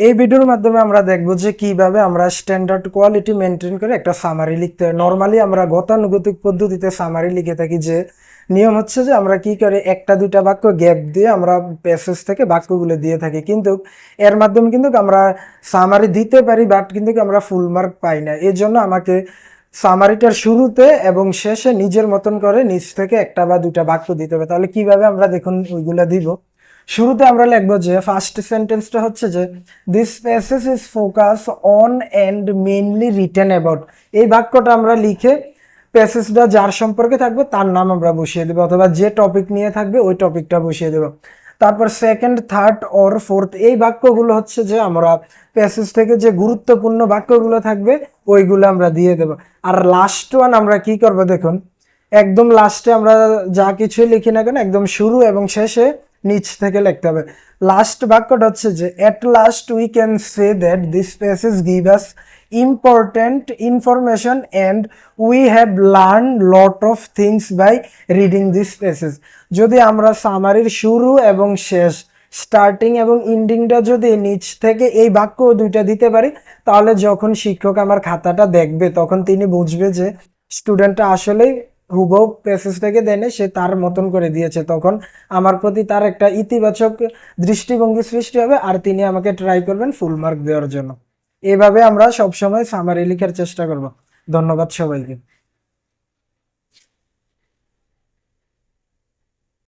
এই ভিডিওর মাধ্যমে আমরা দেখব যে কীভাবে আমরা স্ট্যান্ডার্ড কোয়ালিটি মেনটেন করে একটা সামারি লিখতে হয়। নর্মালি আমরা গতানুগতিক পদ্ধতিতে সামারি লিখে থাকি যে, নিয়ম হচ্ছে যে আমরা কি করে একটা দুইটা বাক্য গ্যাপ দিয়ে আমরা প্যাসেজ থেকে বাক্যগুলো দিয়ে থাকি। কিন্তু এর মাধ্যমে কিন্তু আমরা সামারি দিতে পারি বাট কিন্তু আমরা ফুল মার্ক পাই না। এর জন্য আমাকে সামারিটার শুরুতে এবং শেষে নিজের মতন করে নিচ থেকে একটা বা দুটা বাক্য দিতে হবে। তাহলে কীভাবে আমরা দেখুন ওইগুলো দিব? শুরুতে আমরা লিখব যে ফার্স্ট সেন্টেন্সটা হচ্ছে যে this passage is focus on and mainly written about এই বাক্যটা আমরা লিখে প্যাসেজটা যার সম্পর্কে থাকবে তার নাম আমরা বসিয়ে দেবো অথবা যে টপিক নিয়ে থাকবে ওই টপিকটা বসিয়ে দেবো। তারপর সেকেন্ড থার্ড অর ফোর্থ এই বাক্যগুলো হচ্ছে যে আমরা প্যাসেজ থেকে যে গুরুত্বপূর্ণ বাক্যগুলো থাকবে ওইগুলো আমরা দিয়ে দেবো। আর লাস্ট ওয়ান আমরা কি করব দেখুন, একদম লাস্টে আমরা যা কিছুই লিখি না কেন, একদম শুরু এবং শেষে নিচ থেকে লিখতে হবে। লাস্ট বাক্যটা হচ্ছে যে at last we can say that this passage give us important information and we have learn lot of things by reading this passage যদি আমরা সামারির শুরু এবং শেষ স্টার্টিং এবং ইন্ডিংটা যদি নিচ থেকে এই বাক্য দুইটা দিতে পারি, তাহলে যখন শিক্ষক আমার খাতাটা দেখবে, তখন তিনি বুঝবে যে স্টুডেন্টটা আসলেই হুবহু প্যাসেজটাকে দেনে সে তার মতন করে দিয়েছে। তখন আমার প্রতি তার একটা ইতিবাচক দৃষ্টিভঙ্গি সৃষ্টি হবে আর তিনি আমাকে ট্রাই করবেন ফুল মার্ক দেওয়ার জন্য। এভাবে আমরা সবসময় সামারি লিখার চেষ্টা করব। ধন্যবাদ সবাইকে।